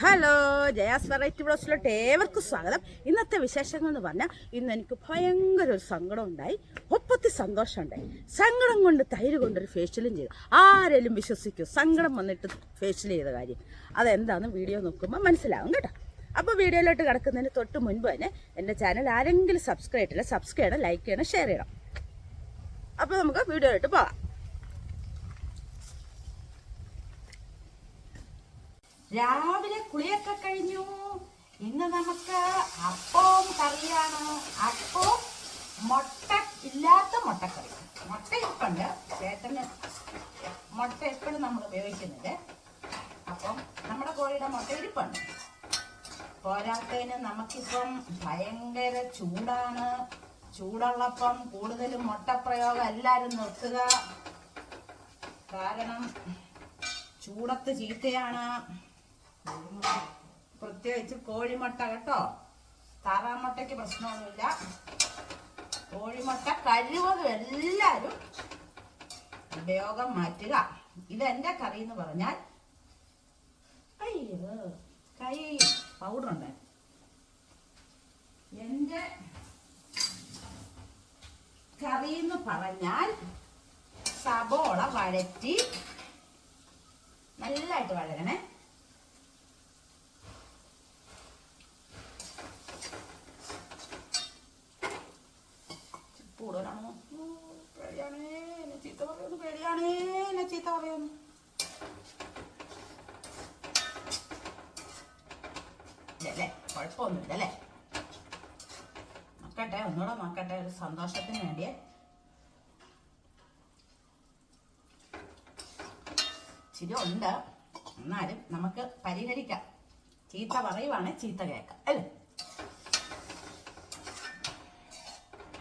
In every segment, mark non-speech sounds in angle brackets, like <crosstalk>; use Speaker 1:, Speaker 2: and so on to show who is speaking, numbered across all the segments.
Speaker 1: Hello Jaya's variety ബ്ലോസിലോട്ട് ഏവർക്കും സ്വാഗതം. ഇന്നത്തെ വിശേഷങ്ങൾ എന്ന് പറഞ്ഞാൽ ഇന്ന് എനിക്ക് ഭയങ്കര ഒരു സങ്കടം ഉണ്ടായി ഒപ്പത്തി സന്തോഷം ഉണ്ടായി സങ്കടം കൊണ്ട് തൈര് കൊണ്ടൊരു ഫേഷ്യലും ചെയ്തു. ആരെങ്കിലും വിശ്വസിക്കൂ സങ്കടം വന്നിട്ട് ഫേഷ്യൽ ചെയ്ത കാര്യം. അതെന്താണെന്ന് വീഡിയോ നോക്കുമ്പോൾ മനസ്സിലാവും കേട്ടോ. അപ്പോൾ വീഡിയോയിലോട്ട് കിടക്കുന്നതിന് തൊട്ട് മുൻപ് തന്നെ എന്റെ ചാനൽ ആരെങ്കിലും സബ്സ്ക്രൈബ് ചെയ്യണം സബ്സ്ക്രൈബ് ചെയ്യണം ലൈക്ക് ചെയ്യണം ഷെയർ ചെയ്യണം. അപ്പോൾ നമുക്ക് വീഡിയോയിലോട്ട് പോകാം. രാവിലെ കുളിയൊക്കെ കഴിഞ്ഞു. ഇന്ന് നമുക്ക് അപ്പവും കറിയാണ്. അപ്പവും മുട്ട ഇല്ലാത്ത മുട്ടക്കറി. മുട്ട ഇപ്പുണ്ട്. ചേട്ടന് മുട്ട എപ്പോഴും നമ്മൾ ഉപയോഗിക്കുന്നത്. അപ്പം നമ്മുടെ കോഴിയുടെ മുട്ട ഇരിപ്പുണ്ട്. പോരാത്തതിന് നമുക്കിപ്പം ഭയങ്കര ചൂടാണ്. ചൂടുള്ളപ്പം കൂടുതലും മുട്ടപ്രയോഗം എല്ലാവരും നിർത്തുക. കാരണം ചൂടത്ത് ചീത്തയാണ്. പ്രത്യേകിച്ച് കോഴിമുട്ട കേട്ടോ. താറാമുട്ടയ്ക്ക് പ്രശ്നമൊന്നുമില്ല. കോഴിമുട്ട കഴിവതും എല്ലാവരും ഉപയോഗം മാറ്റുക. ഇതെന്റെ കറി എന്ന് പറഞ്ഞാൽ അയ്യോ കൈ പൗഡർ ഉണ്ട്. എന്റെ കറി എന്ന് പറഞ്ഞാൽ സബോള വഴറ്റി നല്ലതായിട്ട് വഴരണേ കൂടുതലാണോ. പേടിയാണേ ചീത്ത പറയുന്നു പേടിയാണേ എന്നെ ചീത്ത പറയുന്നു ഇല്ലല്ലേ കുഴപ്പമൊന്നുമില്ല നോക്കട്ടെ ഒന്നുകൂടെ നോക്കട്ടെ ഒരു സന്തോഷത്തിന് വേണ്ടിയേ. എന്നാലും നമുക്ക് പരിഹരിക്കാം. ചീത്ത പറയുവാണ് ചീത്ത കേൾക്കാം അല്ലേ?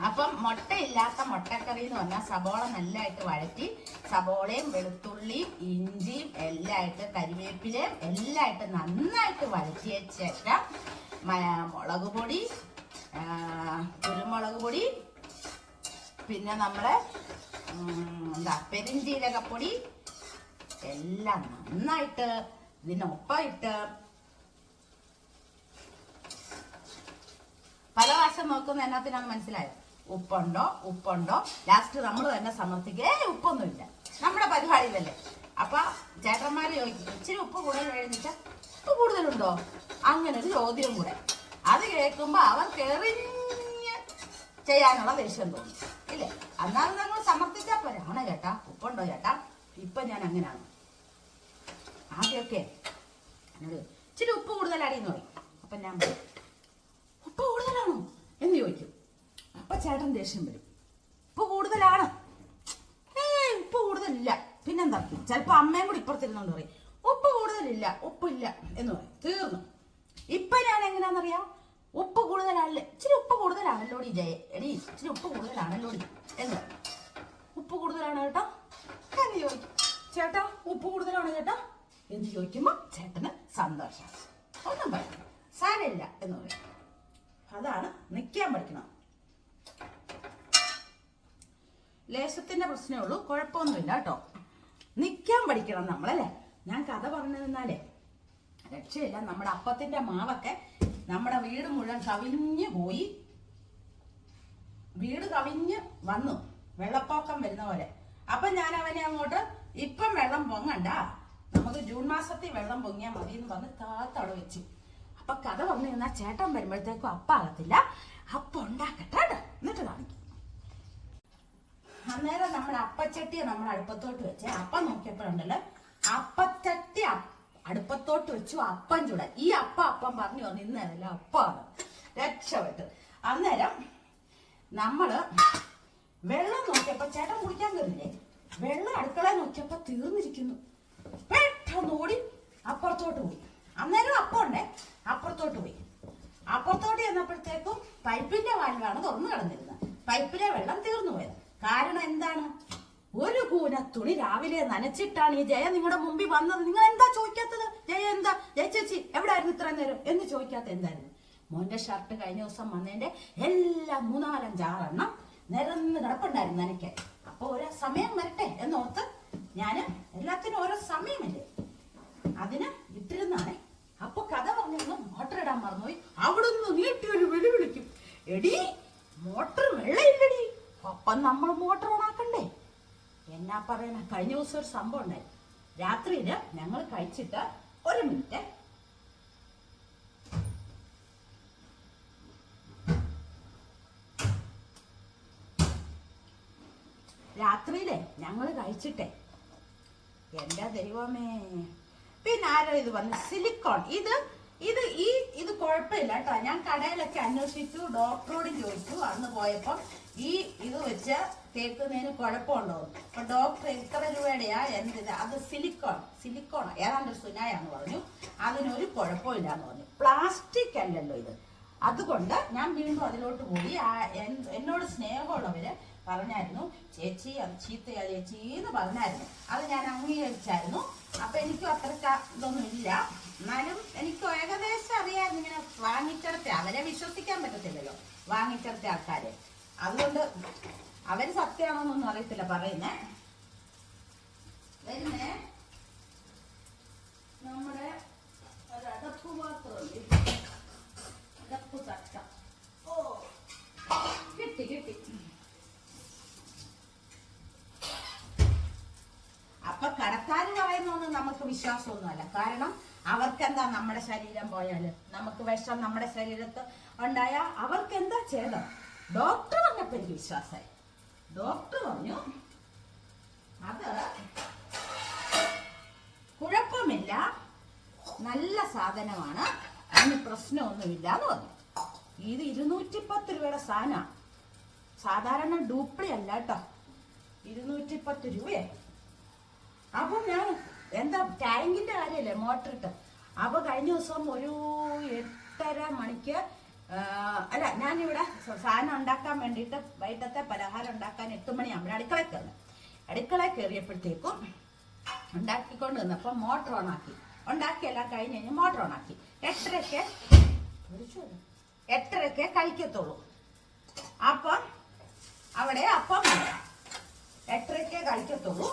Speaker 1: അപ്പം മുട്ടയില്ലാത്ത മുട്ടക്കറി എന്ന് പറഞ്ഞാൽ സബോള നല്ലതായിട്ട് വഴറ്റി സബോളയും വെളുത്തുള്ളിയും ഇഞ്ചിയും എല്ലായിട്ട് കരിവേപ്പിലയും എല്ലായിട്ട് നന്നായിട്ട് വഴറ്റിയ ശേഷം മുളക് പൊടി കുരുമുളക് പൊടി പിന്നെ നമ്മുടെ ഉം, എന്താ പെരിഞ്ചീരകപ്പൊടി എല്ലാം നന്നായിട്ട് ഇതിനൊപ്പമിട്ട് പല പ്രാവശ്യം നോക്കുന്ന എന്നാത്തിനാണ് മനസ്സിലായോ? ഉപ്പുണ്ടോ? ഉപ്പുണ്ടോ? ലാസ്റ്റ് നമ്മൾ തന്നെ സമർത്ഥിക്കേ ഏ ഉപ്പൊന്നുമില്ല. നമ്മുടെ പരിപാടിയിലല്ലേ അപ്പൊ ചേട്ടന്മാര് ചോദിക്കും ഇച്ചിരി ഉപ്പ് കൂടുതൽ കഴിഞ്ഞിട്ട് ഉപ്പ് കൂടുതലുണ്ടോ? അങ്ങനെ ഒരു ചോദ്യം കൂടെ. അത് കേൾക്കുമ്പോ അവർക്ക് എറിഞ്ഞ് ചെയ്യാനുള്ള ദേഷ്യം തോന്നും. ഇല്ലേ? എന്നാലും നമ്മൾ സമർത്ഥിച്ചാ പോരെ. ആണ് ചേട്ടാ? ഉപ്പുണ്ടോ ചേട്ടാ? ഇപ്പൊ ഞാൻ അങ്ങനെയാണ്. ആദ്യമൊക്കെ ഇച്ചിരി ഉപ്പ് കൂടുതലാടിയെന്ന് പറയും. അപ്പൊ ഞാൻ ഉപ്പ് കൂടുതലാണോ? എന്ന് ചോദിക്കും. അപ്പൊ ചേട്ടൻ ദേഷ്യം വരും. ഉപ്പ് കൂടുതലാണ്. ഉപ്പ് കൂടുതലില്ല. പിന്നെന്താ? ചിലപ്പോ അമ്മയും കൂടി ഇപ്പുറത്തിരുന്നോണ്ട് പറയും ഉപ്പ് കൂടുതലില്ല ഉപ്പില്ല എന്ന് പറയും. തീർന്നു. ഇപ്പൊ ഞാൻ എങ്ങനെയാണെന്നറിയാം ഉപ്പ് കൂടുതലാണല്ലേ? ഇച്ചിരി ഉപ്പ് കൂടുതലാണല്ലോടി ജയ. എടി ഇച്ചിരി ഉപ്പ് കൂടുതലാണല്ലോടി എന്ന് പറയും. ഉപ്പ് കൂടുതലാണ് കേട്ടോ എന്ന് ചോദിക്കും. ചേട്ടാ ഉപ്പ് കൂടുതലാണ് ചേട്ടാ? എന്ന് ചോദിക്കുമ്പോ ചേട്ടന് സന്തോഷം. നിൽക്കാൻ നമ്മളല്ലേ? ഞാൻ കഥ പറഞ്ഞു പറഞ്ഞതെന്നാലേ രക്ഷയില്ല. നമ്മുടെ അപ്പത്തിന്റെ മാവൊക്കെ നമ്മുടെ വീട് മുഴുവൻ കവിഞ്ഞു പോയി. വീട് കവിഞ്ഞ് വന്നു. വെള്ളപ്പൊക്കം വരുന്ന പോലെ. അപ്പൊ ഞാൻ അവനെ അങ്ങോട്ട് ഇപ്പം വെള്ളം പൊങ്ങണ്ട. നമുക്ക് ജൂൺ മാസത്തിൽ വെള്ളം പൊങ്ങിയാൽ മതി എന്ന് പറഞ്ഞ് താത്തവിടെ വെച്ചു. അപ്പൊ കഥ പറഞ്ഞു നിന്നാൽ ചേട്ടൻ വരുമ്പോഴത്തേക്കും അപ്പ ആകത്തില്ല അപ്പ ഉണ്ടാക്കട്ടെ എന്നിട്ട് കാണിക്കും അന്നേരം നമ്മൾ അപ്പച്ചട്ടിയെ നമ്മൾ അടുപ്പത്തോട്ട് വെച്ച് അപ്പം നോക്കിയപ്പോഴുണ്ടല്ലോ അപ്പച്ചട്ടി അടുപ്പത്തോട്ട് വെച്ചു അപ്പം ചൂടാൻ ഈ അപ്പ അപ്പം പറഞ്ഞു വന്നു ഇന്നേരല്ല അപ്പമാണ്. രക്ഷപ്പെട്ട് അന്നേരം നമ്മൾ വെള്ളം നോക്കിയപ്പോ ചേട്ടൻ കുടിക്കാൻ കയറില്ലേ വെള്ളം അടുക്കള നോക്കിയപ്പോ തീർന്നിരിക്കുന്നു. പെട്ടെന്ന് ഓടി അപ്പുറത്തോട്ട് പോയി. അന്നേരം അപ്പം ഉണ്ടേ അപ്പുറത്തോട്ട് പോയി. അപ്പുറത്തോട്ട് ചെന്നപ്പോഴത്തേക്കും പൈപ്പിന്റെ വാൽവാണ് തുറന്നു കിടന്നിരുന്നത്. പൈപ്പിലെ വെള്ളം തീർന്നു പോയത്. കാരണം എന്താണ്? ഒരു കൂന തുണി രാവിലെ നനച്ചിട്ടാണ് ഈ ജയ നിങ്ങളുടെ മുമ്പിൽ വന്നത്. നിങ്ങൾ എന്താ ചോദിക്കാത്തത്? ജയ എന്താ? ജയ ചേച്ചി എവിടെയായിരുന്നു ഇത്ര നേരം? എന്ന് ചോദിക്കാത്ത എന്തായിരുന്നു? മോന്റെ ഷർട്ട് കഴിഞ്ഞ ദിവസം വന്നതിന്റെ എല്ലാ മൂന്നാലഞ്ചാറെണ്ണം നിരന്ന് കിടപ്പുണ്ടായിരുന്നു നനയ്ക്ക് അപ്പോൾ ഒരു സമയം വരട്ടെ എന്നോർത്ത് ഞാൻ എല്ലാത്തിനും ഓരോ സമയമില്ലേ? അതിന് ഇട്ടിരുന്നാണേ. അപ്പൊ കഥ പറഞ്ഞു ഓട്ടർ ഇടാൻ മറന്നുപോയി. അവിടുന്ന് നീട്ടി ഒരു വിളി വിളിക്കും എടീ അപ്പം നമ്മൾ മോട്ടർ ഓണാക്കണ്ടേ എന്നാ പറയണ? കഴിഞ്ഞ ദിവസം ഒരു സംഭവം ഉണ്ടായി. രാത്രിയിൽ ഞങ്ങൾ കഴിച്ചിട്ട് ഒരു മിനിറ്റ് രാത്രിയിലെ ഞങ്ങൾ കഴിച്ചിട്ടേ. എന്റെ ദൈവമേ? പിന്നെ ആരോ ഇത് വന്ന് സിലിക്കോൺ ഇത് ഇത് ഈ ഇത് കുഴപ്പമില്ല കേട്ടോ. ഞാൻ കടയിലൊക്കെ അന്വേഷിച്ചു ഡോക്ടറോട് ചോദിച്ചു. അന്ന് പോയപ്പോൾ ഈ ഇത് വെച്ച് തേക്കുന്നതിന് കുഴപ്പമുണ്ടോ? അപ്പൊ ഡോക്ടർ എത്ര രൂപയുടെയാ എന്ത് അത് സിലിക്കോൺ സിലിക്കോൺ ഏതാണ്ട് സുനായാന്ന് പറഞ്ഞു. അതിനൊരു കുഴപ്പമില്ല എന്ന് പറഞ്ഞു. പ്ലാസ്റ്റിക് അല്ലല്ലോ ഇത്. അതുകൊണ്ട് ഞാൻ വീണ്ടും അതിലോട്ട് പോയി. എന്നോട് സ്നേഹമുള്ളവര് പറഞ്ഞായിരുന്നു ചേച്ചി അത് ചീത്തയാ ചേച്ചി എന്ന് പറഞ്ഞായിരുന്നു. അത് ഞാൻ അംഗീകരിച്ചായിരുന്നു. അപ്പൊ എനിക്കും അത്ര ഇതൊന്നും ഇല്ല. എന്നാലും എനിക്ക് ഏകദേശം അറിയാമായിരുന്നു ഇങ്ങനെ വാങ്ങിച്ചെടുത്ത അവരെ വിശ്വസിക്കാൻ പറ്റത്തില്ലല്ലോ. വാങ്ങിച്ചെടുത്ത ആൾക്കാരെ. അതുകൊണ്ട് അവർ സത്യമാണോന്നൊന്നും അറിയത്തില്ല. പറയുന്നേ. വരുന്നേ. നമ്മുടെ അടപ്പ് ഓ. കിട്ടി കിട്ടി. അപ്പൊ കടക്കാര് പറയുന്നൊന്നും നമുക്ക് വിശ്വാസമൊന്നുമല്ല. കാരണം അവർക്ക് എന്താ നമ്മുടെ ശരീരം പോയാൽ നമുക്ക് വിഷം നമ്മുടെ ശരീരത്ത് ഉണ്ടായ അവർക്ക് എന്താ ചെയ്തത്? ഡോക്ടർ വന്നപ്പോ എനിക്ക് വിശ്വാസമായി. ഡോക്ടർ പറഞ്ഞു അത് കുഴപ്പമില്ല. നല്ല സാധനമാണ്. അതിന് പ്രശ്നമൊന്നുമില്ല എന്ന് പറഞ്ഞു. ഇത് ഇരുന്നൂറ്റി പത്ത് രൂപയുടെ സാധനമാണ് സാധാരണ ഡൂപ്ലി അല്ല കേട്ടോ. ഇരുന്നൂറ്റി പത്ത് രൂപയായി. അപ്പൊ ഞാൻ എന്താ ടാങ്കിന്റെ കാര്യല്ലേ മോട്ടർ ഇട്ട്. അപ്പൊ കഴിഞ്ഞ ദിവസം ഒരു എട്ടര മണിക്ക് അല്ല ഞാനിവിടെ സാധനം ഉണ്ടാക്കാൻ വേണ്ടിയിട്ട് വൈകിട്ടത്തെ പലഹാരം ഉണ്ടാക്കാൻ എട്ട് മണിയാകുമ്പോൾ അടുക്കളയിൽ കയറി അടുക്കളയിൽ കയറിയപ്പോഴത്തേക്കും ഉണ്ടാക്കിക്കൊണ്ട് നിന്നപ്പോൾ മോട്ടർ ഓൺ ഓണാക്കി ഉണ്ടാക്കിയെല്ലാം കഴിഞ്ഞ് കഴിഞ്ഞ് മോട്ടർ ഓൺ ആക്കി. എട്ടരയ്ക്ക് എട്ടരയ്ക്ക് കഴിക്കത്തുള്ളൂ. അപ്പം അവിടെ അപ്പം എട്ടരക്കെ കഴിക്കത്തുള്ളൂ.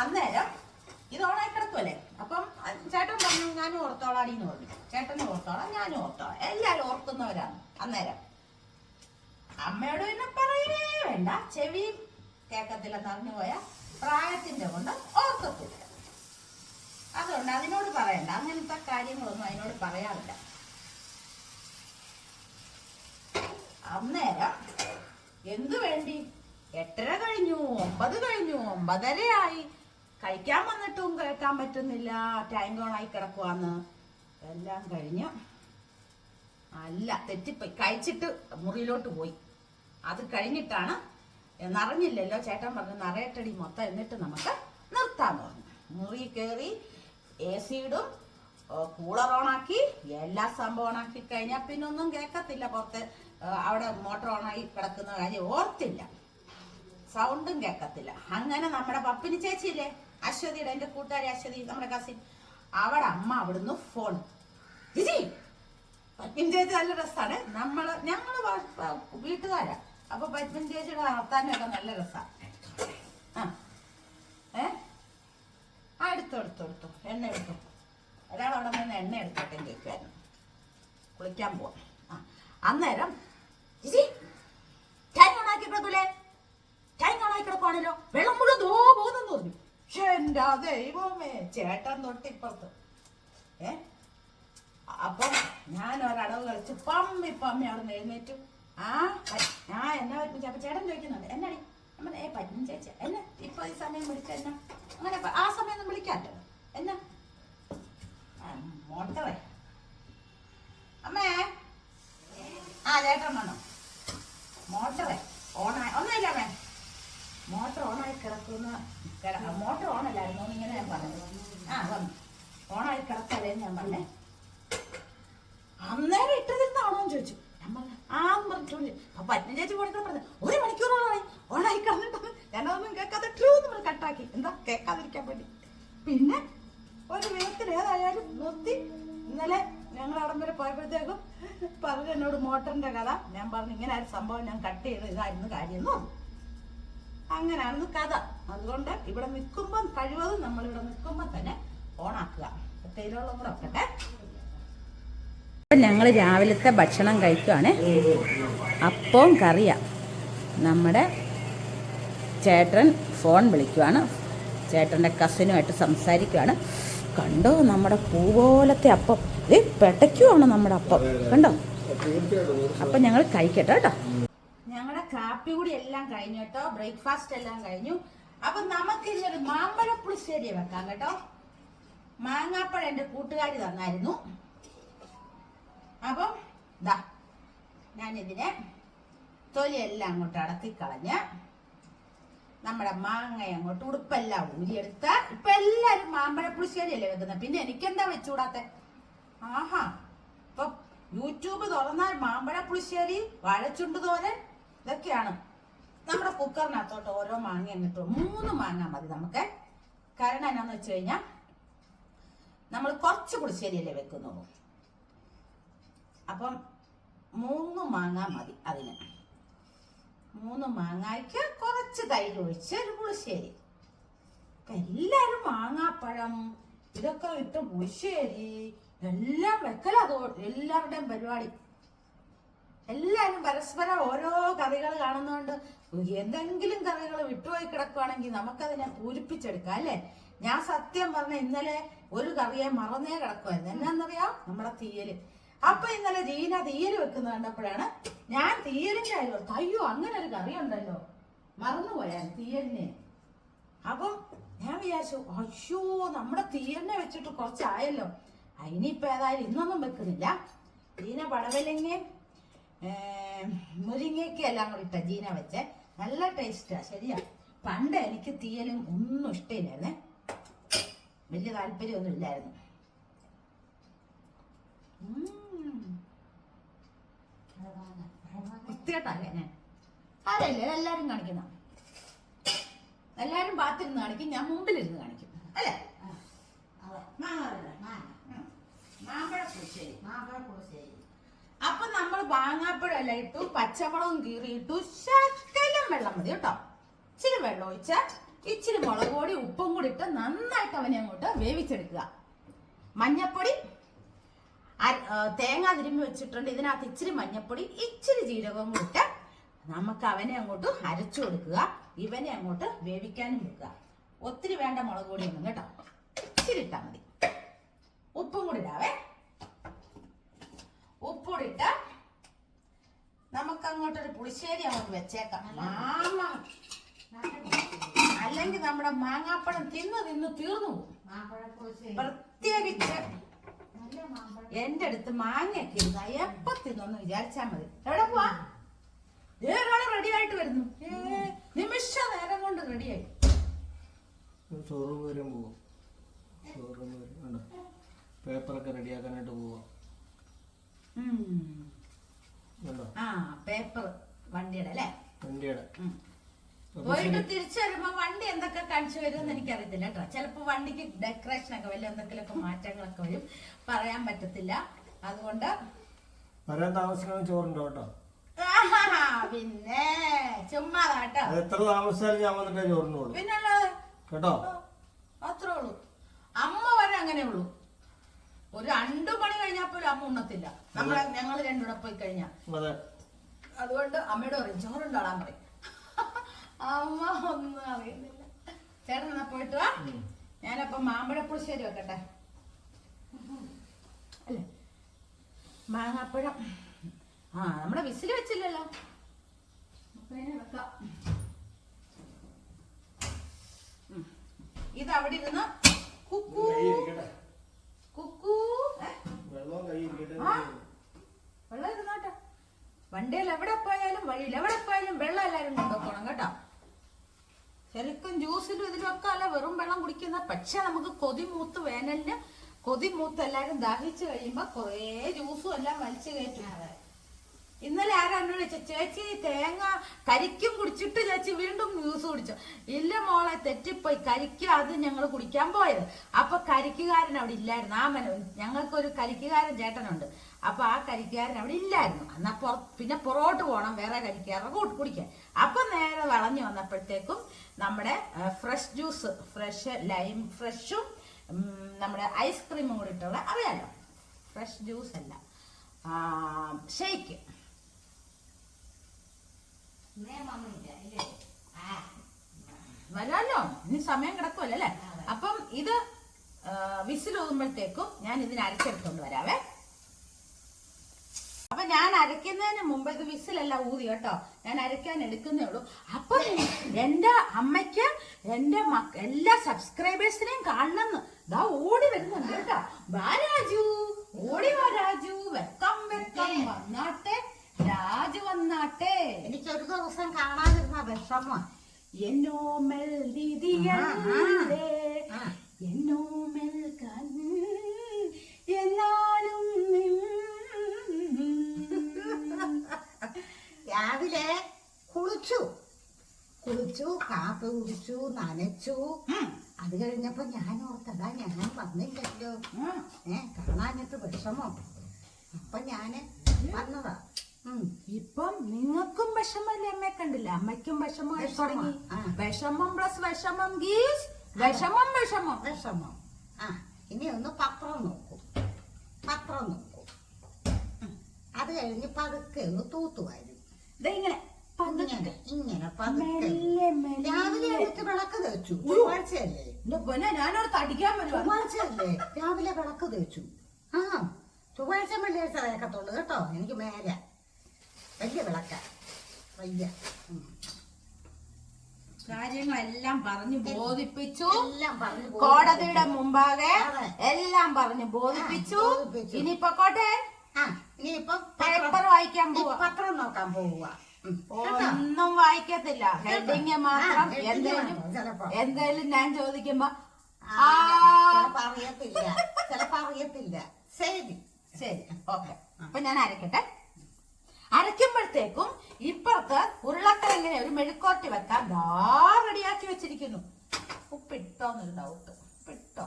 Speaker 1: അന്നേരം ഇത് ഓണായി കിടക്കുമല്ലേ അപ്പം ചേട്ടൻ പറഞ്ഞു ഞാനും ഓർത്തോളാടി എന്ന് പറഞ്ഞു. ചേട്ടനും ഓർത്തോളാം ഞാനും ഓർത്തോളാം. എല്ലാവരും ഓർക്കുന്നവരാണ് അന്നേരം. അമ്മയോട് പിന്നെ പറയേ വേണ്ട. ചെവി കേക്കത്തില്ലെന്ന് അറിഞ്ഞു പോയ പ്രായത്തിന്റെ കൊണ്ട് ഓർക്കത്തില്ല. അതുകൊണ്ട് അതിനോട് പറയണ്ട. അങ്ങനത്തെ കാര്യങ്ങളൊന്നും അതിനോട് പറയാറില്ല. അന്നേരം എന്തു വേണ്ടി എട്ടര കഴിഞ്ഞു ഒമ്പത് കഴിഞ്ഞു ഒമ്പതരയായി. കഴിക്കാൻ വന്നിട്ടും കേൾക്കാൻ പറ്റുന്നില്ല. ടൈം ആയി കിടക്കുവാന്ന്. എല്ലാം കഴിഞ്ഞ് അല്ല തെറ്റിപ്പോയി. കഴിച്ചിട്ട് മുറിയിലോട്ട് പോയി. അത് കഴിഞ്ഞിട്ടാണ് നിറഞ്ഞില്ലല്ലോ ചേട്ടൻ പറഞ്ഞു നിറയട്ടടി മൊത്തം എന്നിട്ട് നമുക്ക് നിർത്താന്ന് പറഞ്ഞു മുറി കയറി എ സി ഇടും കൂളർ ഓണാക്കി എല്ലാ സംഭവം ഓണാക്കി കഴിഞ്ഞാൽ പിന്നെ ഒന്നും കേൾക്കത്തില്ല പുറത്ത്. അവിടെ മോട്ടർ ഓണായി കിടക്കുന്ന കാര്യം ഓർത്തില്ല. സൗണ്ടും കേൾക്കത്തില്ല. അങ്ങനെ നമ്മുടെ പപ്പിനി ചേച്ചിയില്ലേ? അശ്വതിയുടെ എന്റെ കൂട്ടുകാരി അശ്വതി നമ്മുടെ കസിൻ അവിടെ അമ്മ അവിടുന്ന് ഫോൺ ജിജി പത്മിൻ നല്ല രസമാണ് നമ്മൾ ഞങ്ങൾ വീട്ടുകാരാ. അപ്പൊ പത്മിൻ ചേച്ചിയുടെ വർത്താനമൊക്കെ നല്ല രസാ. ആ. എടുത്തു എടുത്തോ എടുത്തോ. എണ്ണ എടുത്തു. ഒരാൾ അവിടെ നിന്ന് എണ്ണ എടുത്തോട്ടെ ചോദിക്കുമായിരുന്നു കുളിക്കാൻ പോവാം. ആ. അന്നേരം ജിജി ടൈം ഓണാക്കി കിടക്കൂലേ ടൈം ഓണാക്കി കിടക്കുവാണല്ലോ. വെള്ളം മുഴുവൻ ദോ പോകുന്നു തോന്നി എന്റെ ദൈവമേ ചേട്ടൻ തൊട്ടിപ്പുറത്ത്. ഏ? അപ്പം ഞാൻ ഒരടവ് കളിച്ച് പമ്മി പമ്മി അവിടെ നിന്ന് എഴുന്നേറ്റു. ആ ആ എന്നാ പറ്റും അപ്പൊ ചേട്ടൻ ചോദിക്കുന്നുണ്ട് എന്നാടി? നമ്മൾ ഏ പറ്റും ചേച്ചി. എന്നെ? ഇപ്പൊ ഈ സമയം വിളിച്ച എന്നാ? അങ്ങനെ ആ സമയം ഒന്നും വിളിക്കാമല്ലോ എന്നാ? മോട്ടറേ. അമ്മേ. ആ ചേട്ടൻ വേണോ മോട്ടറേ ഓണായി ഒന്നുമില്ല അമ്മേ? മോട്ടർ ഓണായി കിടക്കുന്ന കിട- മോട്ടർ ഓണല്ലായിരുന്നു ഇങ്ങനെ ഞാൻ പറഞ്ഞു. ആ വന്നു. ഓണായി കിടക്കല്ലേന്ന് ഞാൻ പറഞ്ഞേ. അന്നേരം ഇട്ടതിരുന്നാണോ എന്ന് ചോദിച്ചു. പറഞ്ഞു ആ പറഞ്ഞിട്ടുണ്ട് അപ്പൊ പറ്റിന് ചേച്ചി കൊടുക്കാൻ പറഞ്ഞു ഒരു മണിക്കൂറോളമായി ഓണായി. കിടന്നിട്ട് ഞാനതൊന്നും കേൾക്കാതെ ട്രൂ നമ്മൾ കട്ടാക്കി എന്താ കേൾക്കാതിരിക്കാൻ വേണ്ടി. പിന്നെ ഒരു വിധത്തിൽ ഏതായാലും നിർത്തി. ഇന്നലെ ഞങ്ങൾ അവിടം വരെ പോയപ്പോഴത്തേക്കും പറഞ്ഞു എന്നോട് മോട്ടറിന്റെ കഥ. ഞാൻ പറഞ്ഞു ഇങ്ങനെ ഒരു സംഭവം ഞാൻ കട്ട് ചെയ്ത് ഇതായിരുന്നു കാര്യം എന്ന് പറഞ്ഞു. അങ്ങനെയായിരുന്നു കഥ. അതുകൊണ്ട് ഇവിടെ നിൽക്കുമ്പം കഴിവതും നമ്മൾ ഇവിടെ നിൽക്കുമ്പോൾ തന്നെ ഓണാക്കുക. തേയിലുള്ള അപ്പം ഞങ്ങൾ രാവിലത്തെ ഭക്ഷണം കഴിക്കുവാണ്. അപ്പവും കറിയാ. നമ്മുടെ ചേട്ടൻ ഫോൺ വിളിക്കുവാണ്. ചേട്ടന്റെ കസിനുമായിട്ട് സംസാരിക്കുവാണ്. കണ്ടോ നമ്മുടെ പൂ പോലത്തെ അപ്പം? ഇത് പെട്ടയ്ക്കുവാണ് നമ്മുടെ അപ്പം. കണ്ടോ? അപ്പം ഞങ്ങൾ കഴിക്കട്ടെ കേട്ടോ. ഞങ്ങളുടെ കാപ്പി കൂടി എല്ലാം കഴിഞ്ഞു കേട്ടോ. ബ്രേക്ക്ഫാസ്റ്റ് എല്ലാം കഴിഞ്ഞു. അപ്പൊ നമുക്ക് ഇന്നൊരു മാമ്പഴ പുളിശ്ശേരി വെക്കാം കേട്ടോ. മാങ്ങാപ്പഴം എന്റെ കൂട്ടുകാരി തന്നായിരുന്നു. അപ്പം ദാ ഞാനിതിനെ തൊലിയെല്ലാം അങ്ങോട്ട് അടക്കി കളഞ്ഞ് നമ്മുടെ മാങ്ങ അങ്ങോട്ട് ഉടുപ്പെല്ലാം ഊരിയെടുത്ത് ഇപ്പൊ എല്ലാരും മാമ്പഴ പുളിശ്ശേരിയല്ലേ വെക്കുന്നത് പിന്നെ എനിക്കെന്താ വെച്ചുകൂടാത്തെ? ആഹാ. ഇപ്പൊ യൂട്യൂബ് തുറന്നാൽ മാമ്പഴ പുളിശ്ശേരി വാഴച്ചുണ്ട് തോരൻ ഇതൊക്കെയാണ്. നമ്മുടെ കുക്കറിനകത്തോട്ട് ഓരോ മാങ്ങ എന്നിട്ട് മൂന്ന് മാങ്ങ മതി നമുക്ക്. കാരണം എന്നാന്ന് വെച്ച് കഴിഞ്ഞാൽ നമ്മൾ കുറച്ച് പുളിശ്ശേരിയല്ലേ വെക്കുന്നുള്ളൂ. അപ്പം മൂന്ന് മാങ്ങ മതി അതിന്. മൂന്ന് മാങ്ങയ്ക്ക് കുറച്ച് തൈര് ഒഴിച്ച് ഒരു പുളിശ്ശേരി. എല്ലാരും മാങ്ങാപ്പഴം ഇതൊക്കെ ഇട്ട് പുളിശ്ശേരി എല്ലാം വെക്കല എല്ലാവരുടെയും പരിപാടി. എല്ലാരും പരസ്പരം ഓരോ കറികൾ കാണുന്നതുകൊണ്ട് എന്തെങ്കിലും കറികൾ വിട്ടുപോയി കിടക്കുവാണെങ്കിൽ നമുക്കതിനെ പൂരിപ്പിച്ചെടുക്കാം അല്ലേ? ഞാൻ സത്യം പറഞ്ഞ ഇന്നലെ ഒരു കറിയെ മറന്നേ കിടക്കുമായിരുന്നു എന്നാന്നറിയാം? നമ്മുടെ തീയൽ. അപ്പൊ ഇന്നലെ ജീന തീയൽ വെക്കുന്ന കണ്ടപ്പോഴാണ് ഞാൻ തീയലിന്റെ അയ്യോ തയ്യോ അങ്ങനെ ഒരു കറി ഉണ്ടല്ലോ മറന്നുപോയാൽ തീയലിനെ. അപ്പം ഞാൻ വിചാരിച്ചു അയ്യോ നമ്മുടെ തീയലിനെ വെച്ചിട്ട് കുറച്ചായല്ലോ. അതിനിപ്പോ ഏതായാലും ഇന്നൊന്നും വെക്കുന്നില്ല. ജീന പടവലങ്ങയും മുരിങ്ങയ്ക്കും എല്ലാം കൂടി ഇട്ട ജീന വെച്ച് നല്ല ടേസ്റ്റാ ശരിയാ. പണ്ട് എനിക്ക് തീയലും ഒന്നും ഇഷ്ടമില്ലായിരുന്നേ വലിയ താല്പര്യമൊന്നും ഇല്ലായിരുന്നു. ഞാൻ? അതല്ലേ എല്ലാരും കാണിക്കുന്ന? എല്ലാരും പാത്തിരുന്ന് കാണിക്കും ഞാൻ മുമ്പിലിരുന്ന് കാണിക്കും. അല്ലേ? മാമ്പഴ പുളിശ്ശേരി മാമ്പഴ മാമ്പഴപ്പുളിശ്ശേരി. അപ്പൊ നമ്മൾ വാങ്ങാപ്പഴല്ല ഇട്ടു പച്ചമുളകും കീറിയിട്ടു ശകലം വെള്ളം മതി കേട്ടോ. ഇച്ചിരി വെള്ളം ഒഴിച്ച ഇച്ചിരി മുളക് പൊടി ഉപ്പും കൂടി ഇട്ട് നന്നായിട്ട് അവനെ അങ്ങോട്ട് വേവിച്ചെടുക്കുക. മഞ്ഞപ്പൊടി തേങ്ങ തിരുമ്പി വെച്ചിട്ടുണ്ട്. ഇതിനകത്ത് ഇച്ചിരി മഞ്ഞപ്പൊടി ഇച്ചിരി ജീരകവും കൂടി ഇട്ട് നമുക്ക് അവനെ അങ്ങോട്ട് അരച്ചു കൊടുക്കുക. ഇവനെ അങ്ങോട്ട് വേവിക്കാനും വെക്കുക. ഒത്തിരി വേണ്ട മുളക് പൊടിയൊന്നും കേട്ടോ. ഇച്ചിരി ഇട്ടാൽ മതി. ഉപ്പും കൂടി ഇടാവേ. ഉപ്പൂടി ഇട്ട് നമുക്ക് അങ്ങോട്ടൊരു പുളിശ്ശേരി അങ്ങോട്ട് വെച്ചേക്കാം. മാമ അല്ലെങ്കിൽ നമ്മുടെ മാങ്ങാപ്പഴം തിന്ന് തിന്ന് തീർന്നു പോകും. പ്രത്യേകിച്ച് എന്റെ അടുത്ത് മാങ്ങയൊക്കെ ഇരുന്ന എപ്പ തിന്നൊന്ന് വിചാരിച്ചാ മതി. എവിടെ പോവാ? ഏതാണ് റെഡി ആയിട്ട് വരുന്നു. നിമിഷ നേരം കൊണ്ട് റെഡിയായി
Speaker 2: ചോറ് വരെ പോവാം. വേണ്ട. പേപ്പറൊക്കെ റെഡിയാക്കാനായിട്ട് പോവാം.
Speaker 1: ആ പേപ്പർ വണ്ടിയുടെ അല്ലേ?
Speaker 2: വണ്ടിയുടെ.
Speaker 1: ഉം. പോയിട്ട് തിരിച്ചു വരുമ്പോ വണ്ടി എന്തൊക്കെ കാണിച്ചു വരുമെന്ന് എനിക്കറിയത്തില്ല കേട്ടോ. ചിലപ്പോ വണ്ടിക്ക് ഡെക്കറേഷൻ ഒക്കെ വല്ല എന്തെങ്കിലുമൊക്കെ മാറ്റങ്ങളൊക്കെ വരും. പറയാൻ പറ്റത്തില്ല. അതുകൊണ്ട്
Speaker 2: വരാൻ താമസിക്കണമെങ്കിൽ ചോറുണ്ടോ കേട്ടോ?
Speaker 1: പിന്നെ ചുമ്മാ കേട്ടോ.
Speaker 2: എത്ര താമസിച്ചാലും ഞാൻ വന്നിട്ടേ കേട്ടോ?
Speaker 1: അത്രേ ഉള്ളൂ. അമ്മ വരെ അങ്ങനെ ഉള്ളൂ ഒരു രണ്ടു മണി കഴിഞ്ഞാൽ പോലും അമ്മ ഉണ്ണത്തില്ല. നമ്മളെ ഞങ്ങൾ രണ്ടുകൂടെ പോയി കഴിഞ്ഞാ. അതുകൊണ്ട് അമ്മയോട് പറയും ചോറുണ്ടാടാൻ പറയും. <laughs> അമ്മ ഒന്നും അറിയുന്നില്ല. ചേട്ടൻ എന്നാ പോയിട്ട് വാ. ഞാനപ്പൊ മാമ്പഴപ്പുളിശ്ശേരി വെക്കട്ടെ. അല്ലേ? മാങ്ങാപ്പഴം. ആ നമ്മുടെ വിസിൽ വെച്ചില്ലല്ലോ. വെക്കാം. ഇത് അവിടെ ഇരുന്ന് കുക്കൂ കുക്കൂ?
Speaker 2: വെള്ളം കൈ.
Speaker 1: വെള്ളം ഇരുന്നോട്ടെ. വണ്ടിയിൽ എവിടെ പോയാലും വഴിയിൽ എവിടെ പോയാലും വെള്ളം എല്ലാരും കൊണ്ടുപോകണം കേട്ടോ. ശരിക്കും ജ്യൂസിലും ഇതിലൊക്കെ അല്ല വെറും വെള്ളം കുടിക്കുന്ന. പക്ഷെ നമുക്ക് കൊതി മൂത്ത് വേനലിന് കൊതി മൂത്ത് എല്ലാരും ദാഹിച്ചു കഴിയുമ്പോ കുറേ ജ്യൂസും എല്ലാം വലിച്ചു കയറ്റും. ഇന്നലെ ആരാ എന്നോട് ചേച്ചി തേങ്ങ കരിക്കും കുടിച്ചിട്ട് ചേച്ചി വീണ്ടും ജ്യൂസ് കുടിച്ചു. ഇല്ല മോളെ തെറ്റിപ്പോയി. കരിക്കും അത് ഞങ്ങൾ കുടിക്കാൻ പോയത്. അപ്പൊ കരിക്കുകാരൻ അവിടെ ഇല്ലായിരുന്നു. ആ മന ഞങ്ങൾക്കൊരു കരിക്കുകാരൻ ചേട്ടനുണ്ട്. അപ്പൊ ആ കരിക്കുകാരൻ അവിടെ ഇല്ലായിരുന്നു. എന്നാ പുറ പിന്നെ പുറകോട്ട് പോകണം വേറെ കരിക്കാരുടെ കൂട്ട് കുടിക്കാൻ. അപ്പൊ നേരെ വളഞ്ഞു വന്നപ്പോഴത്തേക്കും നമ്മുടെ ഫ്രഷ് ജ്യൂസ് ഫ്രഷ് ലൈം ഫ്രഷും നമ്മുടെ ഐസ്ക്രീമും കൂടി ഇട്ടുള്ള അറിയാലോ? ഫ്രഷ് ജ്യൂസ് അല്ല. ഷെയ്ക്ക് വരാലോ? ഇനി സമയം കിടക്കുമല്ലോ അല്ലേ? അപ്പം ഇത് വിസിൽ ഊതുമ്പോഴത്തേക്കും ഞാൻ ഇതിന് അരച്ചെടുത്തോണ്ട് വരാവേ. അപ്പൊ ഞാൻ അരയ്ക്കുന്നതിന് മുമ്പ് ഇത് വിസിലല്ല ഊതി കേട്ടോ. ഞാൻ അരയ്ക്കാൻ എടുക്കുന്നേ ഉള്ളൂ. അപ്പൊ എന്റെ അമ്മയ്ക്ക് എന്റെ എല്ലാ സബ്സ്ക്രൈബേഴ്സിനെയും കാണണമെന്ന് ഇതാ ഓടി വരുന്നുണ്ട് കേട്ടോ. വാരാജു ഓടി വാരാജു വെക്കം വെക്കം വന്നാട്ടെ. രാജു വന്നാട്ടെ
Speaker 3: എനിക്കൊരു ദിവസം കാണാതിരുന്ന വിഷമ
Speaker 1: എന്നോമൽ ദിദിയല്ലേ
Speaker 3: ആ.
Speaker 1: എന്നോമൽ എന്നാലും.
Speaker 3: രാവിലെ കുളിച്ചു കുളിച്ചു കാപ്പി കുടിച്ചു നനച്ചു അത് കഴിഞ്ഞപ്പോ ഞാൻ ഓർത്തതാ ഞാൻ വന്നില്ലല്ലോ. ഏ കാണാനിട്ട് വിഷമം അപ്പൊ ഞാൻ വന്നതാ.
Speaker 1: ഇപ്പം നിങ്ങൾക്കും വിഷമല്ലേ അമ്മയെ കണ്ടില്ല? അമ്മയ്ക്കും വിഷമമായി
Speaker 3: വിഷമം,
Speaker 1: തുടങ്ങി. വിഷമം പ്ലസ് വിഷമം ഗീസ് വിഷമം വിഷമം.
Speaker 3: വിഷമം. ആ ഇനി ഒന്ന് പത്രം നോക്കും. പത്രം നോക്കും. അത് കഴിഞ്ഞ് പതുക്കെ ഒന്ന് തൂത്തുവാരും
Speaker 1: ദേ ഇങ്ങനെ.
Speaker 3: ഇങ്ങനെ പതുക്കെ. രാവിലെ എടുത്ത് വിളക്ക് തേച്ചു.
Speaker 1: ഉയ്യോ.
Speaker 3: ചൊവ്വാഴ്ചയല്ലേ? രാവിലെ വിളക്ക് തേച്ചു. ആ ചൊവ്വാഴ്ച വെള്ളിയാഴ്ച തേക്കത്തുള്ളൂ കേട്ടോ. എനിക്ക് മേലെ. വലിയ വിളക്ക. വലിയ.
Speaker 1: കാര്യങ്ങളെല്ലാം പറഞ്ഞു ബോധിപ്പിച്ചു. കോടതിയുടെ മുമ്പാകെ. എല്ലാം പറഞ്ഞു ബോധിപ്പിച്ചു.
Speaker 3: ആ, കോട്ടെ? ഇനിയിപ്പം
Speaker 1: പേപ്പർ വായിക്കാൻ പോവാ.
Speaker 3: പത്രം നോക്കാൻ പോവുക?
Speaker 1: ഒന്നും വായിക്കത്തില്ല. ഹെഡിങ് മാത്രം എന്തേലും എന്തേലും ഞാൻ ചോദിക്കുമ്പോ
Speaker 3: അറിയത്തില്ല. ചിലപ്പോ അറിയത്തില്ല. ശരി.
Speaker 1: ശരി. ഓക്കെ. അപ്പൊ ഞാൻ അരക്കട്ടെ. അരയ്ക്കുമ്പോഴത്തേക്കും ഇപ്പുറത്ത് ഉരുളക്കിഴങ്ങിനെ ഒരു മെഴുക്കോട്ടി വെക്കാൻ ദാ റെഡിയാക്കി വെച്ചിരിക്കുന്നു. ഉപ്പിട്ടോ എന്നൊരു ഡൗട്ട് ഉപ്പിട്ടോ.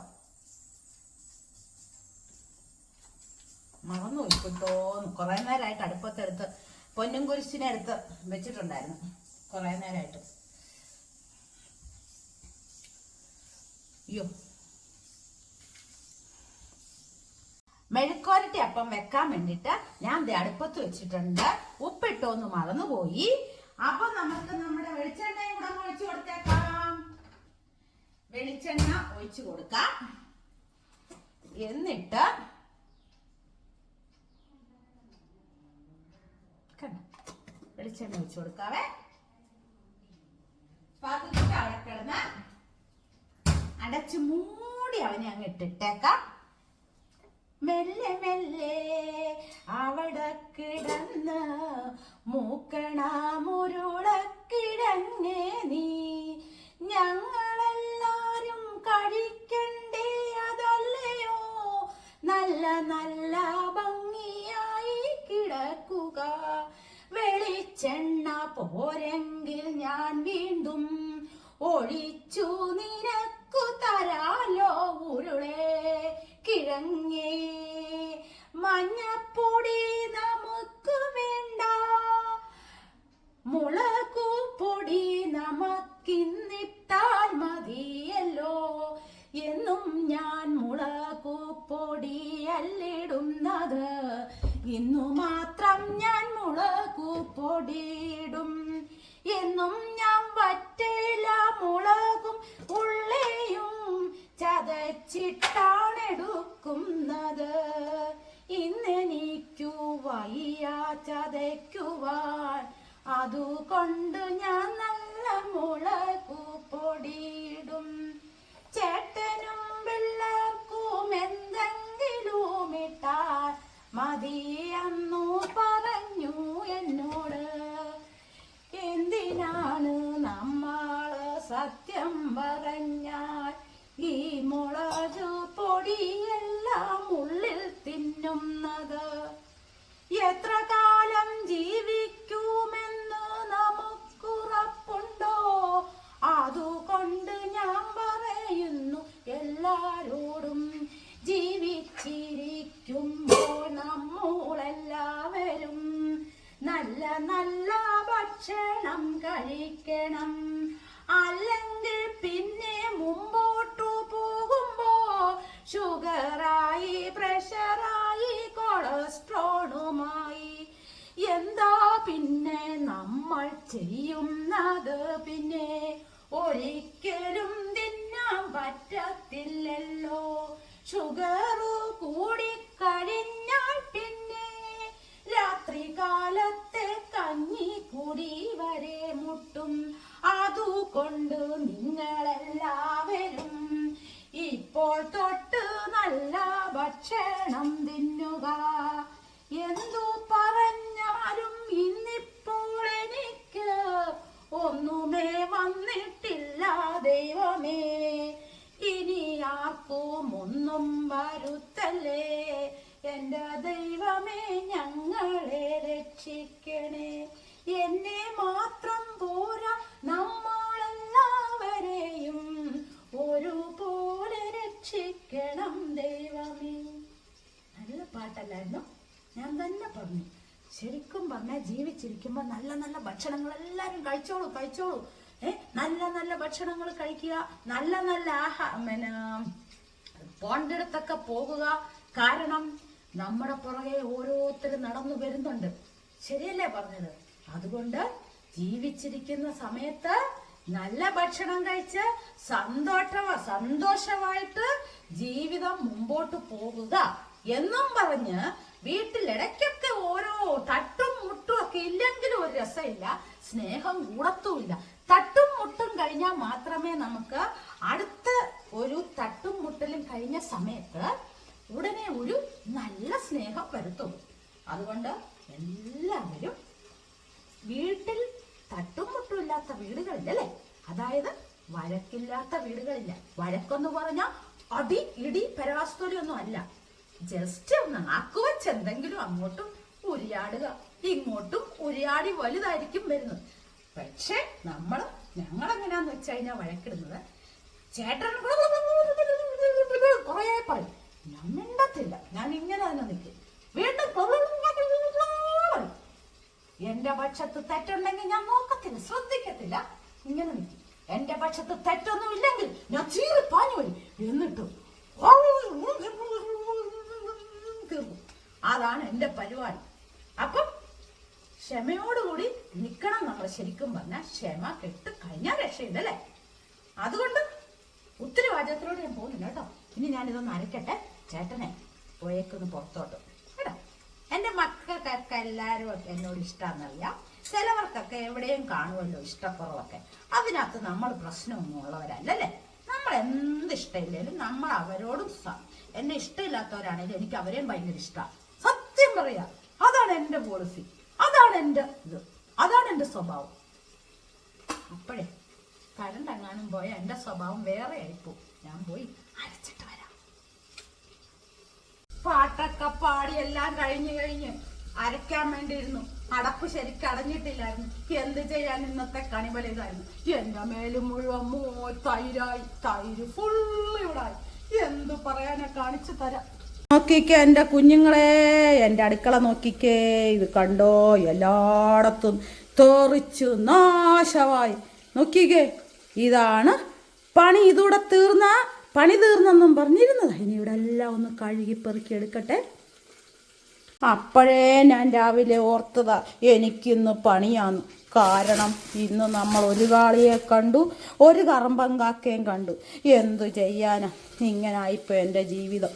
Speaker 1: മറന്നു ഉപ്പിട്ടോന്ന്. കുറെ നേരമായിട്ട് അടുപ്പത്തെടുത്ത് പൊന്നും കുരിശിനെ എടുത്ത് വെച്ചിട്ടുണ്ടായിരുന്നു. കുറെ നേരമായിട്ട് അയ്യോ. മെഴുക്കോരട്ടി അപ്പം വെക്കാൻ വേണ്ടിട്ട് ഞാൻ അടുപ്പത്ത് വെച്ചിട്ടുണ്ട്. ഉപ്പിട്ടോന്ന് മറന്നുപോയി. അപ്പൊ നമുക്ക് നമ്മുടെ വെളിച്ചെണ്ണയും കൂടെ ഒഴിച്ചു കൊടുത്തേക്കാം. വെളിച്ചെണ്ണ ഒഴിച്ചു കൊടുക്കാം. എന്നിട്ട് വെളിച്ചെണ്ണ ഒഴിച്ചു കൊടുക്കാവേ. പതുക്കെ അവിടെ കിടന്ന് അടച്ച് മൂടി അവനെ അങ്ങ് ഇട്ടിട്ടേക്കാം. മെല്ലെ മെല്ലെ അവിടെ കിടന്ന് മൂക്കണാമുരുളക്കിടങ്ങേ നീ. ഞങ്ങളെല്ലാരും കഴിക്കണ്ടേ അതല്ലയോ? നല്ല നല്ല ഭംഗിയായി കിടക്കുക. വെളിച്ചെണ്ണ പോരെങ്കിൽ ഞാൻ വീണ്ടും ഒഴിച്ചു നിനക്കു തരാലോ ഉരുളേ. കിഴങ്ങേ മഞ്ഞപ്പൊടി സത്യം പറഞ്ഞാൽ ഈ മുളക് പൊടിയെല്ലാം ഉള്ളിൽ തിന്നുന്നത് എത്ര കാലം ജീവിക്കുമെന്ന് നമുക്കുറപ്പുണ്ടോ? അതുകൊണ്ട് ഞാൻ പറയുന്നു എല്ലാരോടും ജീവിച്ചിരിക്കുമ്പോൾ നമ്മളെല്ലാവരും നല്ല നല്ല ഭക്ഷണം കഴിക്കണം. അല്ലെങ്കിൽ പിന്നെ മുമ്പോട്ടു പോകുമ്പോ ഷുഗറായി പ്രഷറായി കൊളസ്ട്രോളുമായി. എന്താ പിന്നെ നമ്മൾ ചെയ്യുന്നത് പിന്നെ? ഒരിക്കലും തിന്നാൻ പറ്റത്തില്ലല്ലോ. ഷുഗറു കൂടി കഴിഞ്ഞാൽ പിന്നെ രാത്രികാലത്തെ കഞ്ഞി കുടി വരെ മുട്ടും. അതുകൊണ്ട് നിങ്ങളെല്ലാവരും ഇപ്പോൾ തൊട്ട് നല്ല ഭക്ഷണം തിന്നുക. എന്തു പറഞ്ഞാലും ഇന്നിപ്പോൾ എനിക്ക് ഒന്നുമേ വന്നിട്ടില്ല ദൈവമേ. ഇനി ആർക്കും ഒന്നും വരുത്തല്ലേ. എന്റെ ദൈവമേ ഞങ്ങളെ രക്ഷിക്കണേ. എന്നെ മാത്രം പോരാ നമ്മളെല്ലാവരെയും. ഒരുപോലെ രക്ഷിക്കണം ദൈവമേ. നല്ല പാട്ടല്ലായിരുന്നു? ഞാൻ തന്നെ പറഞ്ഞു. ശരിക്കും പറഞ്ഞാൽ ജീവിച്ചിരിക്കുമ്പോൾ നല്ല നല്ല ഭക്ഷണങ്ങൾ എല്ലാവരും കഴിച്ചോളൂ കഴിച്ചോളൂ. ഏ നല്ല നല്ല ഭക്ഷണങ്ങൾ കഴിക്കുക നല്ല നല്ല ആഹാ പിന്നെ പോണ്ടിടത്തൊക്കെ പോകുക. കാരണം നമ്മുടെ പുറകെ ഓരോരുത്തരും നടന്നു വരുന്നുണ്ട്. ശരിയല്ലേ പറഞ്ഞത്? അതുകൊണ്ട് ജീവിച്ചിരിക്കുന്ന സമയത്ത് നല്ല ഭക്ഷണം കഴിച്ച് സന്തോഷ സന്തോഷമായിട്ട് ജീവിതം മുമ്പോട്ട് പോകുക എന്നും പറഞ്ഞ് വീട്ടിലിടയ്ക്കൊക്കെ ഓരോ തട്ടും മുട്ടും ഒക്കെ ഇല്ലെങ്കിലും ഒരു രസമില്ല സ്നേഹം കൂടത്തുമില്ല. തട്ടും മുട്ടും കഴിഞ്ഞാൽ മാത്രമേ നമുക്ക് അടുത്ത ഒരു തട്ടും മുട്ടലും കഴിഞ്ഞ സമയത്ത് ഉടനെ ഒരു നല്ല സ്നേഹം വരുത്തുള്ളൂ. അതുകൊണ്ട് എല്ലാവരും വീട്ടിൽ തട്ടും മുട്ടും ഇല്ലാത്ത വീടുകളില്ല അതായത് വഴക്കില്ലാത്ത വീടുകളില്ല വഴക്കെന്ന് പറഞ്ഞാൽ അടി ഇടി പരാസ്തോലി ഒന്നും അല്ല ജസ്റ്റ് ഒന്ന് ആക്കുവച്ച് എന്തെങ്കിലും അങ്ങോട്ടും ഉരിയാടുക ഇങ്ങോട്ടും ഉരിയാടി വലുതായിരിക്കും വരുന്നത് പക്ഷെ നമ്മൾ ഞങ്ങൾ എങ്ങനെയാന്ന് വെച്ച് കഴിഞ്ഞാൽ വഴക്കിടുന്നത് ചേട്ടൻ കുറേ പറയും ഞാൻ മിണ്ടത്തില്ല ഞാൻ ഇങ്ങനെ തന്നെ നിൽക്കും വീണ്ടും എന്റെ പക്ഷത്ത് തെറ്റുണ്ടെങ്കിൽ ഞാൻ നോക്കത്തില്ല ശ്രദ്ധിക്കത്തില്ല. ഇങ്ങനെ നിൽക്കും എന്റെ പക്ഷത്ത് തെറ്റൊന്നും ഇല്ലെങ്കിൽ ഞാൻ ചീറി പാഞ്ഞു വരും. എന്നിട്ടും അതാണ് എന്റെ പരിപാടി. അപ്പം ക്ഷമയോടുകൂടി നിൽക്കണം നമ്മൾ ശരിക്കും പറഞ്ഞാൽ ക്ഷമ കെട്ട് കഴിഞ്ഞാൽ രക്ഷയില്ലല്ലേ അതുകൊണ്ട് ഒത്തിരി വാചകത്തിലൂടെ ഞാൻ പോകുന്നില്ല കേട്ടോ. ഇനി ഞാനിതൊന്ന് അരക്കട്ടെ. ചേട്ടനെ പോയേക്കൊന്ന് പുറത്തോട്ട്. മക്കൾക്കൊക്കെ എല്ലാവരും ഒക്കെ എന്നോട് ഇഷ്ടമാണെന്നറിയാം ചിലവർക്കൊക്കെ എവിടെയും കാണുമല്ലോ ഇഷ്ടക്കുറവൊക്കെ. അതിനകത്ത് നമ്മൾ പ്രശ്നമൊന്നും ഉള്ളവരല്ലല്ലേ നമ്മൾ എന്ത് ഇഷ്ടമില്ലേലും നമ്മൾ അവരോടും എന്നെ ഇഷ്ടമില്ലാത്തവരാണെങ്കിലും എനിക്ക് അവരെയും ഭയങ്കര ഇഷ്ടമാണ് സത്യം പറയാ അതാണ് എന്റെ പോളിസി അതാണ് എന്റെ ഇത്. അതാണ് എന്റെ സ്വഭാവം. അപ്പോഴേ കരണ്ട് എങ്ങാനും പോയ എന്റെ സ്വഭാവം വേറെ ആയിപ്പോവും. ഞാൻ പോയി അരച്ചിട്ട് വരാം. പാട്ടൊക്കെ പാടി എല്ലാം കഴിഞ്ഞു കഴിഞ്ഞ് അരയ്ക്കാൻ വേണ്ടിയിരുന്നു. അടപ്പ് ശരിക്കും അടഞ്ഞിട്ടില്ലായിരുന്നു. എന്ത് ചെയ്യാൻ ഇന്നത്തെ കണിവല ഇതായിരുന്നു. എന്റെ മേലും മുഴുവൻ മോ തൈരായി. തൈര് ഫുള്ള് ഇവിടായി എന്ത് പറയാനാ കാണിച്ചു തരാം. നോക്കിക്കേ എന്റെ കുഞ്ഞുങ്ങളെ എന്റെ അടുക്കള നോക്കിക്കേ. ഇത് കണ്ടോ? എല്ലായിടത്തും തെറിച്ചു നാശമായി. നോക്കിക്കേ ഇതാണ് പണി. ഇതൂടെ തീർന്ന പണി തീർന്നെന്നും പറഞ്ഞിരുന്നത്. ഇനി ഇവിടെ എല്ലാം ഒന്ന് കഴുകി പെറുക്കി എടുക്കട്ടെ. അപ്പോഴേ ഞാൻ രാവിലെ ഓർത്തതാ എനിക്കിന്ന് പണിയാന്ന് കാരണം ഇന്ന് നമ്മൾ ഒരു കാളിയെ കണ്ടു ഒരു കറമ്പം കാക്കയും കണ്ടു. എന്തു ചെയ്യാനാ? ഇങ്ങനായിപ്പോ എന്റെ ജീവിതം.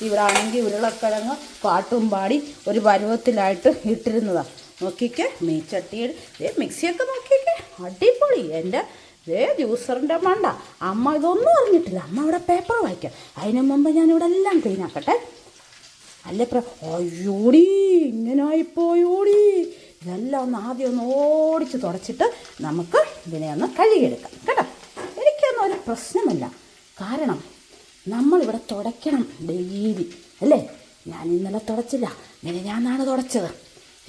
Speaker 1: ഇവരാണെങ്കിൽ ഉരുളക്കിഴങ്ങ് പാട്ടും പാടി ഒരു പരുവത്തിലായിട്ട് ഇട്ടിരുന്നതാ. നോക്കിക്കേ മീച്ചട്ടിയുടെ ഏ മിക്സിയൊക്കെ നോക്കിക്കേ. അടിപൊളി. എന്റെ ഏ ജ്യൂസറിന്റെ മണ്ട. അമ്മ ഇതൊന്നും അറിഞ്ഞിട്ടില്ല. അമ്മ ഇവിടെ പേപ്പർ വായിക്കാം. അതിനു മുമ്പ് ഞാനിവിടെ എല്ലാം ക്ലീൻ ആക്കട്ടെ. അല്ലേ പ്ര അയ്യോടി ഇങ്ങനായിപ്പോയോടി ഇതെല്ലാം ഒന്ന് ആദ്യം ഒന്ന് ഓടിച്ച് തുടച്ചിട്ട് നമുക്ക് ഇതിനെ ഒന്ന് കഴുകിയെടുക്കാം. കേട്ടോ? എനിക്കൊന്നും ഒരു പ്രശ്നമല്ല. കാരണം നമ്മളിവിടെ തുടയ്ക്കണം ഡെയിലി. അല്ലേ? ഞാൻ ഇന്നലെ തുടച്ചില്ല. ഇങ്ങനെ ഞാനാണ് തുടച്ചത്.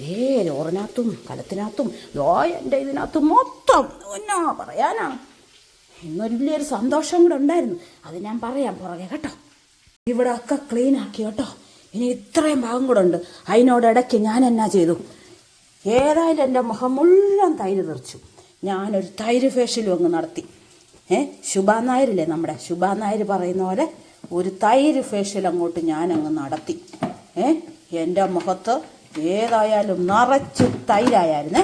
Speaker 1: ഏ ലോറിനകത്തും കലത്തിനകത്തും ലോ എന്റെ ഇതിനകത്തും മൊത്തം എന്നാ പറയാനാ? ഇന്നൊരു വലിയൊരു സന്തോഷം കൂടെ ഉണ്ടായിരുന്നു. അത് ഞാൻ പറയാം പുറകെ കേട്ടോ? ഇവിടെ ഒക്കെ ക്ലീനാക്കി കേട്ടോ? ഇനി ഇത്രയും ഭാഗം കൂടെ ഉണ്ട്. അതിനോടിടയ്ക്ക് ഞാൻ എന്നാ ചെയ്തു? ഏതായാലും എന്റെ മുഖം മുഴുവൻ തൈര് തെറിച്ചു. ഞാനൊരു തൈര് ഫേഷ്യലും അങ്ങ് നടത്തി. ഏ ശുഭാ നായരില്ലേ നമ്മുടെ? ശുഭാ നായർ പറയുന്ന പോലെ ഒരു തൈര് ഫേഷ്യൽ അങ്ങോട്ട് ഞാനങ്ങ് നടത്തി. ഏ എന്റെ മുഖത്ത് ഏതായാലും നിറച്ച് തൈരായിരുന്നേ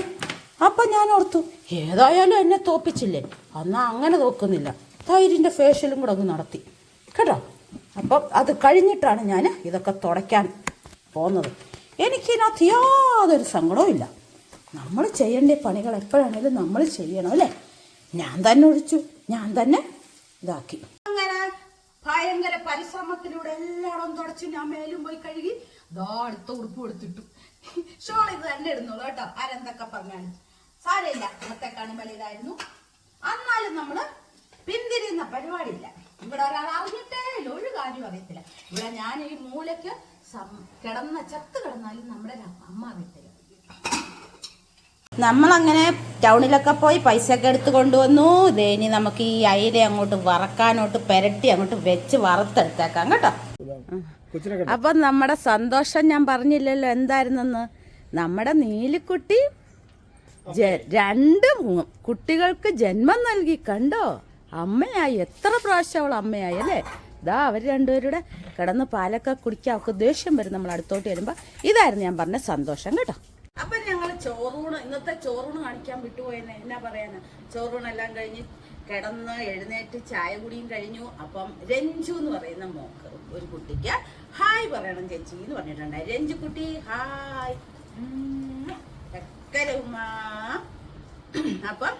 Speaker 1: അപ്പം ഞാൻ ഓർത്തു ഏതായാലും എന്നെ തോപ്പിച്ചില്ലേ? അന്നാ അങ്ങനെ തോക്കുന്നില്ല. തൈരിന്റെ ഫേഷ്യലും കൂടെ അങ്ങ് നടത്തി. കേട്ടോ? അപ്പം അത് കഴിഞ്ഞിട്ടാണ് ഞാൻ ഇതൊക്കെ തുടയ്ക്കാൻ പോകുന്നത്. എനിക്കിതിനകത്ത് യാതൊരു സങ്കടവും ഇല്ല. നമ്മൾ ചെയ്യേണ്ട പണികൾ എപ്പോഴാണേലും നമ്മൾ ചെയ്യണം അല്ലേ? ഞാൻ തന്നെ ഒഴിച്ചു ഞാൻ തന്നെ ഇതാക്കി. അങ്ങനെ ഭയങ്കര പരിശ്രമത്തിലൂടെ എല്ലായിടം തുടച്ച് ഞാൻ മേലും പോയി കഴുകി ദാ ഉടുപ്പ് കൊടുത്തിട്ടു ഷോൾ ഇത് തന്നെ ഇടുന്നുള്ളൂ കേട്ടോ. ആരെന്തൊക്കെ പറഞ്ഞാലും. സാരമില്ല. അന്നത്തെ കണിമല ഇതായിരുന്നു എന്നാലും നമ്മൾ പിന്തിരിയുന്ന പരിപാടിയില്ല. ഇവിടെ ഒരാൾ അറിഞ്ഞിട്ടേ ഇല്ല ഒരു കാര്യം അറിയത്തില്ല. ഇവിടെ ഞാൻ ഈ മൂലയ്ക്ക് കിടന്ന ചത്ത് കിടന്നാലും നമ്മുടെ അമ്മ അറിയത്തില്ല നമ്മളങ്ങനെ ടൗണിലൊക്കെ പോയി പൈസ ഒക്കെ എടുത്ത് കൊണ്ടുവന്നു. ദേ ഇനി നമുക്ക് ഈ അയില അങ്ങോട്ട് വറക്കാനോട്ട് പെരട്ടി അങ്ങോട്ട് വെച്ച് വറുത്തെടുത്തേക്കാം കേട്ടോ. അപ്പൊ നമ്മുടെ സന്തോഷം ഞാൻ പറഞ്ഞില്ലല്ലോ എന്തായിരുന്നെന്ന്. നമ്മുടെ നീലിക്കുട്ടി രണ്ട് കുട്ടികൾക്ക് ജന്മം നൽകി കണ്ടോ? അമ്മയായി. എത്ര പ്രാവശ്യം അവൾ അമ്മയായി അല്ലേ? ഇതാ അവർ രണ്ടുപേരുടെ കിടന്ന് പാലൊക്കെ കുടിക്കാൻ അവൾക്ക് ദേഷ്യം വരും നമ്മൾ അടുത്തോട്ട് വരുമ്പോ. ഇതായിരുന്നു ഞാൻ പറഞ്ഞ സന്തോഷം കേട്ടോ. അപ്പൊ ഞങ്ങൾ ചോറൂണ് ഇന്നത്തെ ചോറൂണ് കാണിക്കാൻ വിട്ടുപോയെന്ന് എന്നാ പറയാനാ? ചോറൂണെല്ലാം കഴിഞ്ഞ് കിടന്ന് എഴുന്നേറ്റ് ചായ കുടിയും കഴിഞ്ഞു. അപ്പം രഞ്ജു എന്ന് പറയുന്ന മോക്ക് ഒരു കുട്ടിക്ക് ഹായ് പറയണം ചേച്ചി എന്ന് പറഞ്ഞിട്ടുണ്ടായി രഞ്ജു കുട്ടി ഹായ്. ഉം. ചക്കര ഉമ്മ. അപ്പം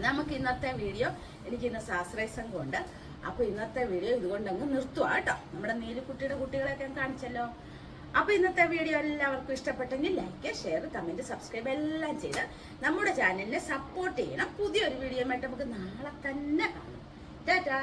Speaker 1: നമുക്ക് ഇന്നത്തെ വീഡിയോ എനിക്ക് ഇന്ന് സാശ്രയ സംഘമുണ്ട്. അപ്പൊ ഇന്നത്തെ വീഡിയോ ഇതുകൊണ്ട് അങ്ങ് നിർത്തുക കേട്ടോ. നമ്മുടെ നീലിക്കുട്ടിയുടെ കുട്ടികളെയൊക്കെ കാണിച്ചല്ലോ. അപ്പൊ ഇന്നത്തെ വീഡിയോ എല്ലാവർക്കും ഇഷ്ടപ്പെട്ടെങ്കിൽ ലൈക്ക് ഷെയർ കമന്റ് സബ്സ്ക്രൈബ് എല്ലാം ചെയ്ത് നമ്മുടെ ചാനലിനെ സപ്പോർട്ട് ചെയ്യണം. പുതിയൊരു വീഡിയോ ആയിട്ട് നമുക്ക് നാളെ തന്നെ കാണാം. ടാറ്റാ